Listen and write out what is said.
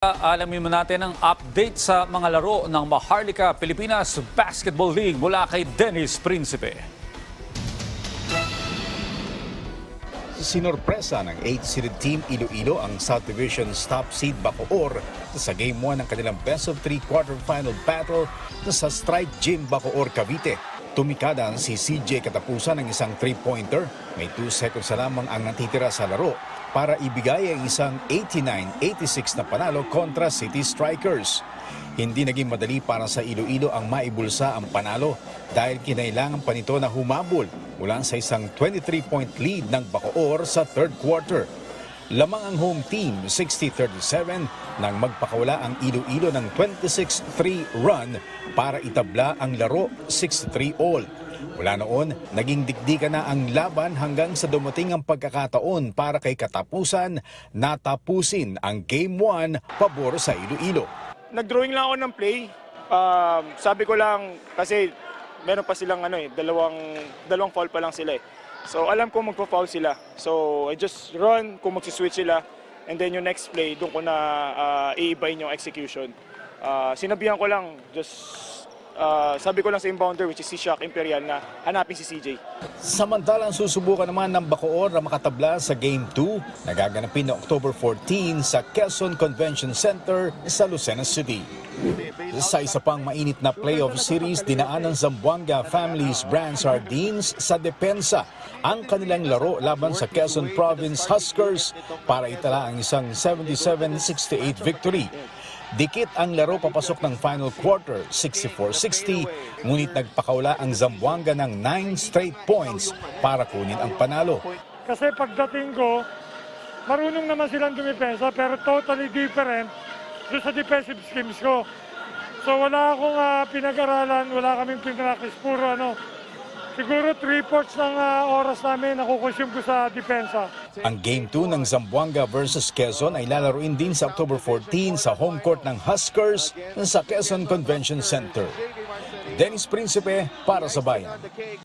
Alamin mo natin ang update sa mga laro ng Maharlika Pilipinas Basketball League mula kay Dennis Principe. Sinorpresa ng 8-seeded team Iloilo ang South Division's top seed Bacoor sa Game 1 ng kanilang best of 3 quarterfinal battle sa Strike Gym Bacoor, Cavite. Tumikada si CJ katapusan ng isang 3-pointer. May 2 seconds na lamang ang natitira sa laro para ibigay ang isang 89-86 na panalo kontra City Strikers. Hindi naging madali para sa Iloilo ang maibulsa ang panalo dahil kinailangan pa nito na humabol mula sa isang 23-point lead ng Bacoor sa third quarter. Lamang ang home team 60-37 nang magpakawala ang Iloilo ng 26-3 run para itabla ang laro 6-3 all. Mula noon, naging dikdikan na ang laban hanggang sa dumating ang pagkakataon para kay katapusan natapusin ang Game 1 pabor sa Iloilo. nag-drawing lang ako ng play. Um, sabi ko lang kasi meron pa silang ano eh, dalawang dalawang foul pa lang sila eh. So alam ko magpo-foul sila. So I just run kung magsi-switch sila and then yung next play doon ko na uh, iibayin yung execution. Uh, sinabihan ko lang just uh, sabi ko lang sa inbounder which is si Shaq Imperial na hanapin si CJ. Samantalang susubukan naman ng Bacoor na makatabla sa Game 2 na gaganapin noong October 14 sa Quezon Convention Center sa Lucena City. Sa isa pang mainit na playoff series, dinaan ng Zamboanga Families Brand Sardines sa depensa ang kanilang laro laban sa Quezon Province Huskers para itala ang isang 77-68 victory. Dikit ang laro papasok ng final quarter, 64-60, ngunit nagpakaula ang Zamboanga ng 9 straight points para kunin ang panalo. Kasi pagdating ko, marunong naman silang dumipensa pero totally different doon sa defensive schemes ko. So wala akong ah, pinag-aralan, wala kaming pinractice, puro ano. Siguro 3-fourths ng ah, oras namin nakukonsume ko sa depensa. Ang Game 2 ng Zamboanga versus Quezon ay lalaruin din sa October 14 sa home court ng Huskers sa Quezon Convention Center. Dennis Principe para sa Bayan.